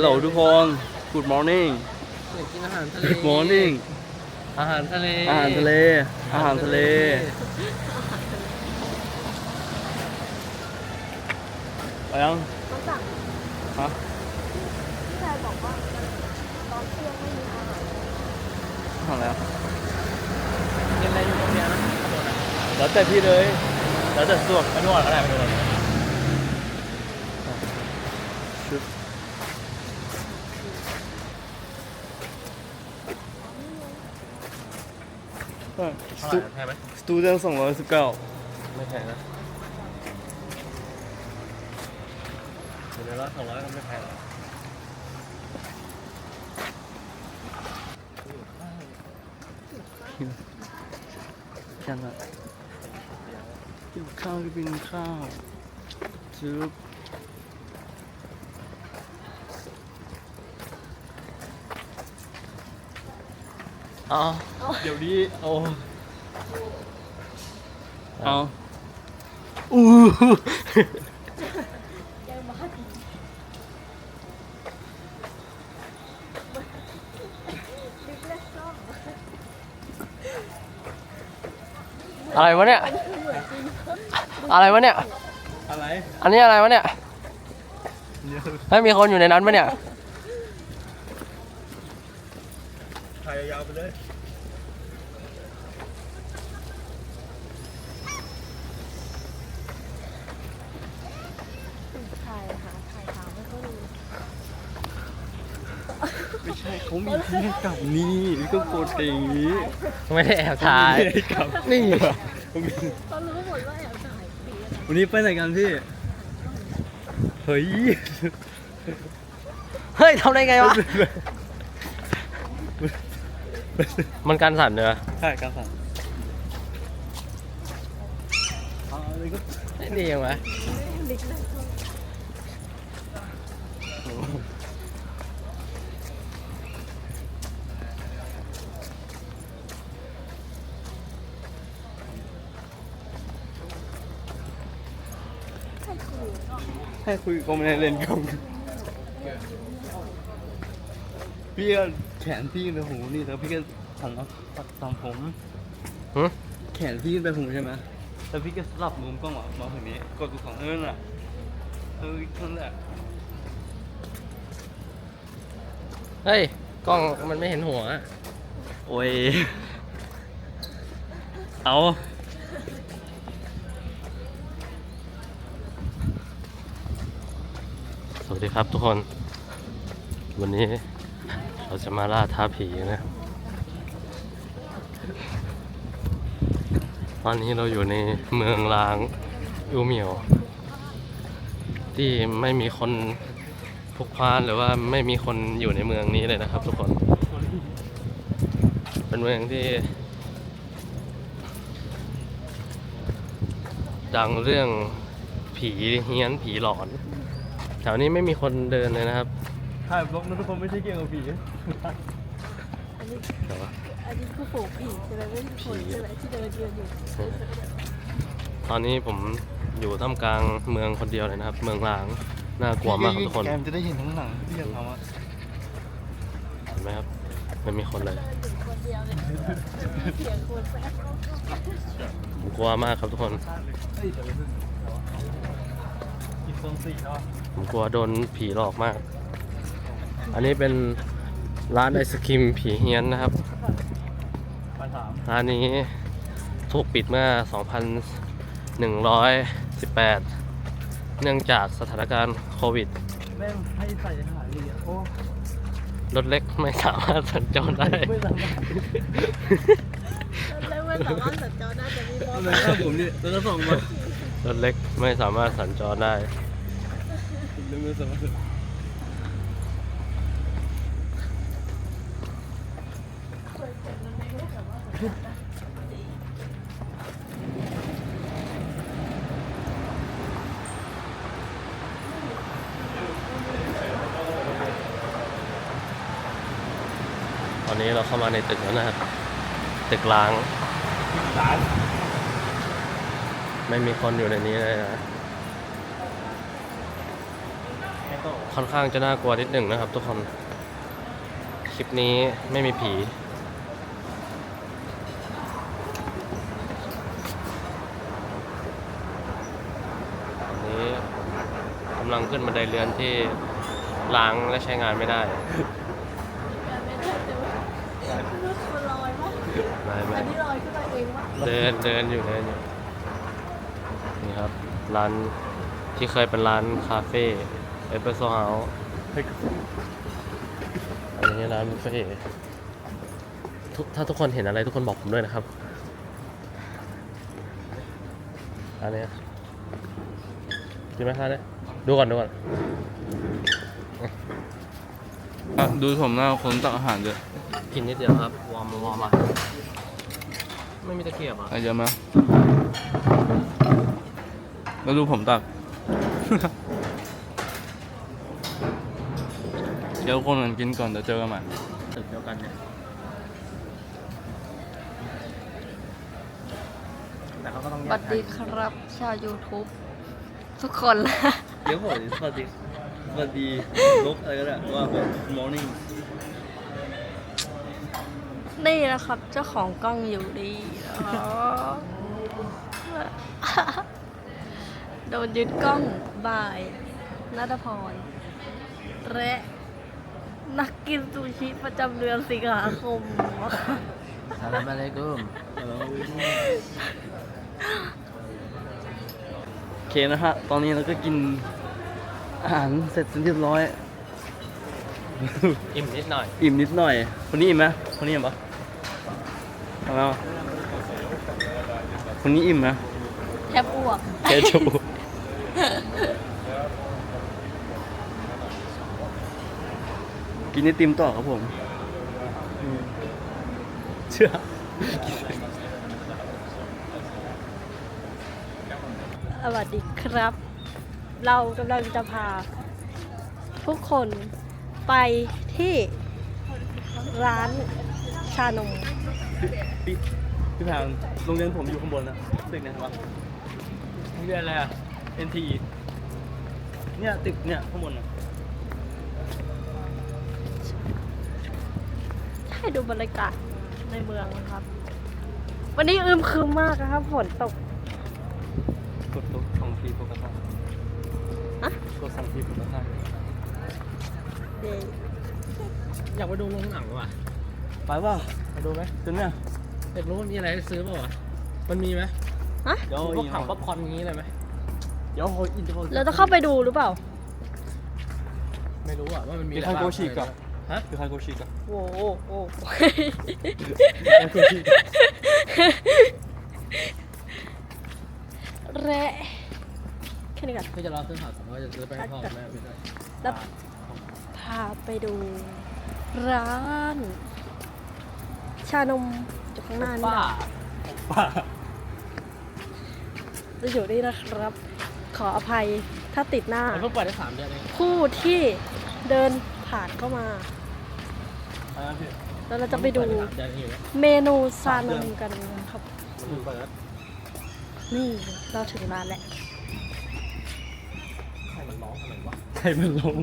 ฮัลโหลทุกคน Good morning อยากกินอาหารทะเล Good morning อาหารทะเล อาหารทะเล อาหารทะเล ไปยังเขาสั่งฮะพี่ชายบอกว่าตอนเที่ยงไม่มีอาหารทำแล้ว กินอะไรอยู่ตรงเนี้ยนะขบวนอะแล้วแต่พี่เลย แล้วแต่สะดวกไปนวดก็ได้ไปนวด สตูแพงไหมสตูเดนสองร้อยสิบเก้าไม่แพงนะเดี๋ยวละสองร้อยก็ไม่แพงหรอกกันละกินข้าวกินข้าวจุ๊บ เอาเดี๋ยวนี้โอ้เอาอู้แกบ้าจริงดึกแล้วซ่อมอะไรวะเนี่ย อะไรวะเนี่ย อะไร อันนี้อะไรวะเนี่ยเดี๋ยวให้ยมีคนอยู่ในนั้นปะเนี่ย ถ่ายยาวๆไปเลยถ่ายหาถ่ายหาไม่ค่อยรู้ไม่ใช่เขามีที่ให้กลับนี่ก็กดอย่างนี้ไม่ได้แอบถ่ายไม่ให้กลับนี่เขามีเขารู้หมดว่าแอบถ่ายปีอะไรวันนี้ไปไหนกันพี่ เฮ้ย เฮ้ยทำได้ไงวะ มันการสั่นเนอะใช่การสั่งเอาอะไรก็ดียังวะดึกแล้วซ่อมให้คุยก็ไม่ได้เล่นกับพี่ก็ แขนพี่ไปหูนี่แล้วพี่ก็สั่งเอาสั่งผม หึแขนพี่ขึ้นไปหูใช่ไหมแล้วพี่ก็สลับมุมกล้องออกมาแบบนี้ กดดูของเอิญอะเออนั่นแหละเฮ้ย กล้องมันไม่เห็นหัว โอ้ย เอาสวัสดีครับทุกคน วันนี้ เราจะมาล่าท้าผีนะ ตอนนี้เราอยู่ในเมืองลางอูเมียว ที่ไม่มีคนพลุกพล่านหรือว่าไม่มีคนอยู่ในเมืองนี้เลยนะครับทุกคน เป็นเมืองที่ ดังเรื่องผีเฮี้ยนผีหลอน แถวนี้ไม่มีคนเดินเลยนะครับถ่ายบล็อกนะทุกคนไม่ใช่เกี่ยวกับผี อันนี้แต่ว่าอันนี้คือฝูงผีใช่ไหมไม่ใช่คนใช่ไหมที่เดินเดินอยู่ตอนนี้ผมอยู่ท่ามกลางเมืองคนเดียวเลยนะครับ เมืองลางน่ากลัวมากครับทุกคนแกมจะได้เห็นทั้งหลังที่อยากทำอะเห็นไหมครับไม่มีคนเลยเดินอยู่คนเดียวเลยเสียงคนแป๊บผมกลัวมากครับทุกคนอีกโซนสี่เนาะผมกลัวโดนผีหลอกมาก อันนี้เป็น ร้านไอศครีมผีเฮี้ยนนะครับพันสามร้านนี้ถูกปิดเมื่อ 2118 เนื่องจากสถานการณ์โควิด แม่งให้ใส่หายเลยอะโอ้รถเล็กไม่สามารถสัญจรได้ ไม่สามารถแล้วไม่สามารถสัญจรได้จะมีมอเอาเตเลอยร์ครับผมนี่แล้วก็ส่งมารถเล็กไม่สามารถสัญจรได้เรื่องไม่สามารถ ตอนนี้เราเข้ามาในตึกแล้วนะครับ ตึกล้าง ไม่มีคนอยู่ในนี้เลยนะค่อนข้างจะน่ากลัวนิดหนึ่งนะครับทุกคน คลิปนี้ไม่มีผี อันนี้กำลังขึ้นบันไดเรือนที่ล้างและใช้งานไม่ได้มันลอยปะไม่ไม่อันนี้ลอยขึ้นมาเองปะเดินเดินอยู่เดินอยู่นี่ครับ ร้านที่เคยเป็นร้านคาเฟ่เอสเปรสโซ่เฮาส์อันนี้ร้านบุฟเฟ่ต์ทุกถ้าทุกคนเห็นอะไรทุกคนบอกผมด้วยนะครับ อันเนี้ยกินไหมคะเนี่ย ดูก่อนดูก่อนอะดูผมหน้าคนตักอาหารเยอะกินนิดเดียวครับ วอร์มวอร์มอะไม่มีตะเกียบอะอะไรเยอะไหมแล้วดูผมตัก เดี๋ยวคนอื่นกินก่อนเดี๋ยวเจอกันใหม่ ตึกเดียวกันเนี่ย แต่เขาก็ต้องแยสกวัสดีครับ ชาว YouTube ทุกคนละเดี๋ยวผมสวัสดีสวัสดีลกอะไรก็ได้ว่าแบบ morning นี่นะครับ เจ้าของกล้องอยู่ดีอ๋อโดนยึดกล้องบายนัทพร และนักกินซูชิประจำเดือนสิงหาคม สลามอะลัยกุมโอเคนะฮะ ตอนนี้เราก็กิน อาหารเสร็จเรียบร้อย อิ่มนิดหน่อย อิ่มนิดหน่อย คนนี้อิ่มไหมคนนี้อิ่มปะทำไมวะคนนี้อิ่มไหมแทบอ้วกแกจูกินไอติมต่อครับผมอืมเชื่อ สวัสดีครับ เรากำลังจะพา ทุกคนไปที่ร้านชานม พี่พี่แพงโรงเรียนผมอยู่ข้างบนนะตึกเนี่ยเห็นปะเรียนอะไรอะ NT เนี่ยตึกเนี่ยข้างบนอะให้ดูบรรยากาศในเมืองนะครับ วันนี้อึมครึมมากนะครับฝนตก กดตัวสองทีปกติ อะกดสองทีปกติเย้อยากไปดูโรงหนังว่ะไปเปล่าไปดูไหมจนเนี่ยอยากรู้ว่ามีอะไรให้ซื้อเปล่าวะมันมีไหมฮะเดี๋ยวพวอีกกถังป๊อปคอร์นอย่างนี้เลยไหมเดี๋ยวเขาอินเตอร์เราต้องเข้าไปดูหรือเปล่า ไม่รู้อะว่ามันมีมีอะไรใครบ้างโกชิกะฮะคือใครโกชิกะโว้โหโอ้โหโกชิและแค่นี้ก่อนพี่จะรอซื้อข่าวสมมติว่าจะซื้อไปให้พ่อกับแม่พี่ด้วยแล้ว พาไปดูร้าน ชานมอยู่ข้างหน้านี่ป้านะป้าจะอยู่นี่นะครับ ขออภัยถ้าติดหน้า มันเพิ่งเปิดได้สามเดือนเองผู้ที่เดินผ่านเข้ามา อะไรนะพี่แล้วเราจะไปดูเพิ่งเดได้สามเดือนเองอยู่เนี่ยเมนูซานมกันนะครับ มันเพิ่งเปิดนี่เราถึงร้านแล้วใครมันร้ องทำไมวะใครมันลง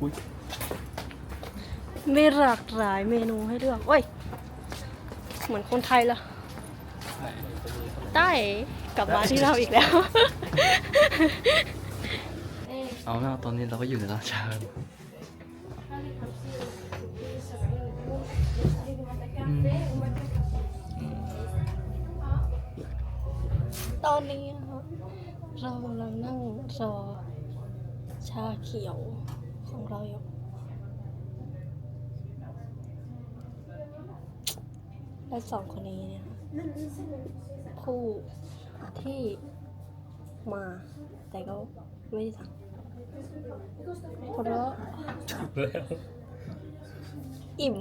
อุ้ยมีหลากหลายเมนูให้เลือกโอ้ย เหมือนคนไทยละได้กลับมาที่เราอีกแล้ว เอาหน้าตอนนี้เราก็อยู่ในราชาอืมตอนนี้นะครับ เรากำลังนั่งรอชาเขียวของเราอยู่และสองคนนี้เนี่ยผู้ที่มาแต่ก็ไม่ได้สั่งเพราะอิ่ม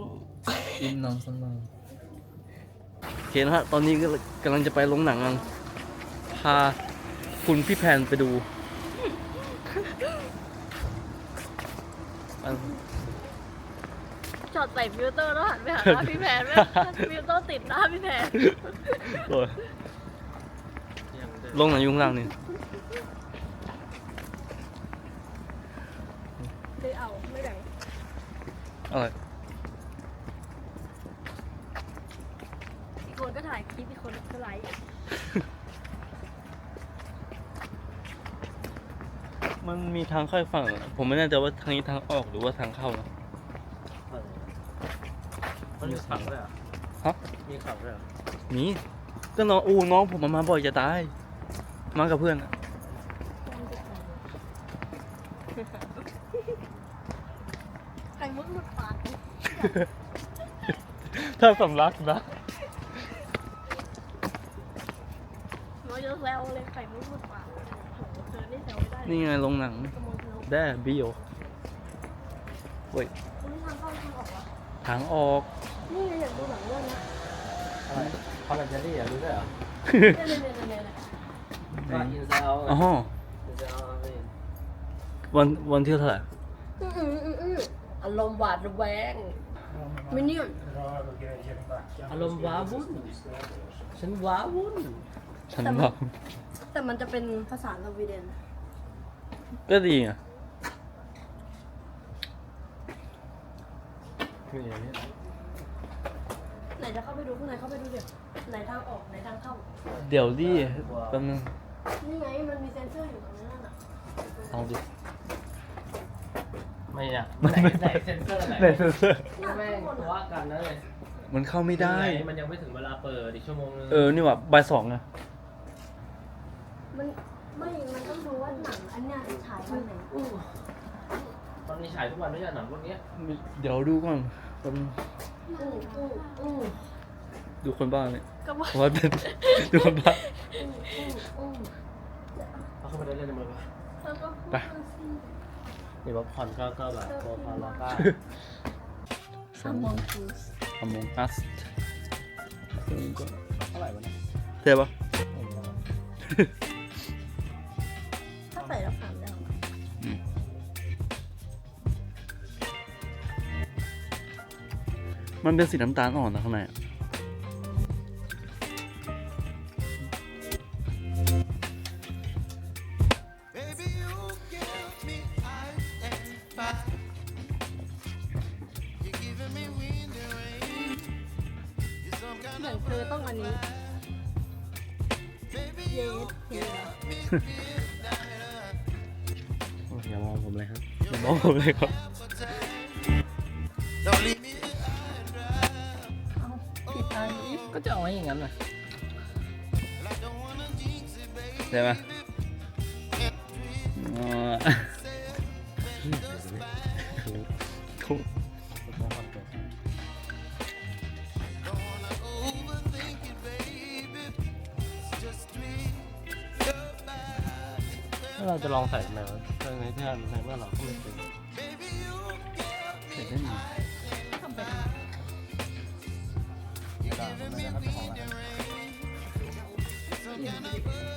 อินนอนสนองโอเคนะฮะตอนนี้ก็กำลังจะไปโรงหนังกันพา คุณพี่แพนไปดูอัน จอดใส่ฟิลเตอร์แล้วหันไปหาหน้าพี่แพนไหมฟิลเตอร์ติดหน้าพี่แพนโอ้ยโรงหนังอยุ่ข้างล่างนี่เลยเอาไม่แบ่ง อะไร อีกคนก็ถ่ายคลิปอีกคนก็ไลฟ์ มันมีทางเข้าอีกฝั่งอะผมไม่แน่ใจว่าทางนี้ทางออกหรือว่าทางเข้านะ มันมีขังด้วยเหรอฮะ มีขังด้วยเหรอมีก็น้องอูน้องผมมันมาบ่อยจะตาย มากับเพื่อนอะไข่มุกหลุดปากถ้าสำลักนะ น้อยเยอะแล้วเลยไข่มุกหลุดปากโหเธอ นี่แซวไม่ได้นี่ไงโรงหนังขโมยเธอแด้บิโอเว้ยคุณทางเข้าทางออกวะทางออก นี่ไงอยากดูหนังเรื่องนี้อะไรคอลลาเจนนี่อะรู้ด้วยเหรอเนี่ยเนี่ยเนี่ยเนี่ยว่าอินไซด์เอาอ๋ออินไซด์เอาไม่วันวันที่เท่าไหร่อืออืออืออืออารมณ์หวาดระแวงมินิออนอารมณ์ว้าวุ่นฉันว้าวุ่น ฉันบอกแต่มันจะเป็นภาษาสวีเดน ก็ดีอะคืออย่างนี้ไหนจะเข้าไปดูข้างในเข้าไปดูเดี๋ยวไหนทางออกไหนทางเข้า เดี๋ยวดิแป๊บนึงนี่ไงมันมีเซ็นเซอร์อยู่ตรงนั้นน่ะลองดิไม่อะมันไหนไม่ไหนเซนเซอร์ไหนไหนเซ็นเซอร์แม่งทะเลาะกันนะเลยมันเข้าไม่ได้หนมันยังไม่ถึงเวลาเปิดอีกชั่วโมงนึงเออ นี่ว่าบ่ายสองอะ มันไม่ มันต้องดูว่าหนังอันเนี้ยฉายวันไหน อู้ มันมีฉายทุกวันไม่ใช่หนังพวกเนี้ยเดี๋ยวดูก่อนแป๊บนึงอู้อู้อู้ดูคนบ้าเนี่ยก็ว่าว่าเป็นดูคนบ้าอู้อู้อู้เอาเข้าไปได้เล่นในมือปะแล้วก็พูดไปมาสินี่ป๊อปคอร์นก็ก็แบบโปรคอร์นแล้วก็ซัมมองคูสอมงอัสเท่าไหร่วะเนี่ยเท่ปะถ้าใส่แล้วผ่า มันเป็นสีน้ำตาลอ่อนนะข้างในอะอย่างเธอต้องอันนี้เยสเยสอย่ามองผมเลยครับอย่ามองผมเลยครับ ก็จะเอาไว้อย่างนั้นเลยใช่ไหมอ๋อถูกถ้าเราจะลองใส่ทำไมวะเรื่องนี้ที่ในเมื่อเราก็ไม่เป็น ไม่